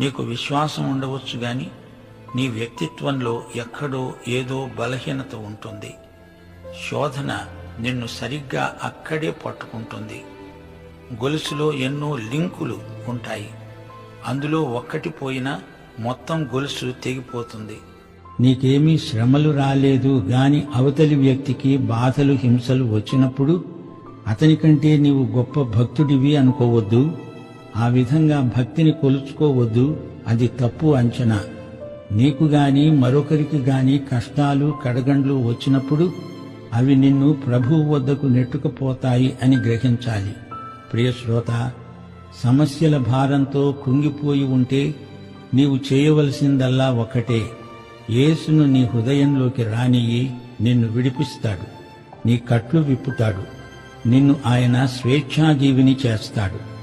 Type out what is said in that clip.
నీకు విశ్వాసం ఉండవచ్చు గాని నీ వ్యక్తిత్వంలో ఎక్కడో ఏదో బలహీనత ఉంటుంది. శోధన నిన్ను సరిగ్గా అక్కడే పట్టుకుంటుంది. గొలుసులో ఎన్నో లింకులు ఉంటాయి. అందులో ఒక్కటి పోయినా మొత్తం గొలుసు తెగిపోతుంది. నీకేమీ శ్రమలు రాలేదు గాని అవతలి వ్యక్తికి బాధలు హింసలు వచ్చినప్పుడు అతనికంటే నీవు గొప్ప భక్తుడివి అనుకోవద్దు. ఆ విధంగా భక్తిని కొలుచుకోవద్దు అది తప్పు అంచనా. నీకు గాని మరొకరికి గాని కష్టాలు కడగండ్లు వచ్చినప్పుడు అవి నిన్ను ప్రభువు వద్దకు నెట్టుకుపోతాయి అని గ్రహించాలి. ప్రియ శ్రోత సమస్యల భారంతో కృంగిపోయి ఉంటే నీవు చేయవలసిందల్లా ఒకటే. యేసును నీ హృదయంలోకి రానియి నిన్ను విడిపిస్తాడు. నీ కట్లు విప్పుతాడు. నిన్ను ఆయన స్వేచ్ఛాజీవిని చేస్తాడు.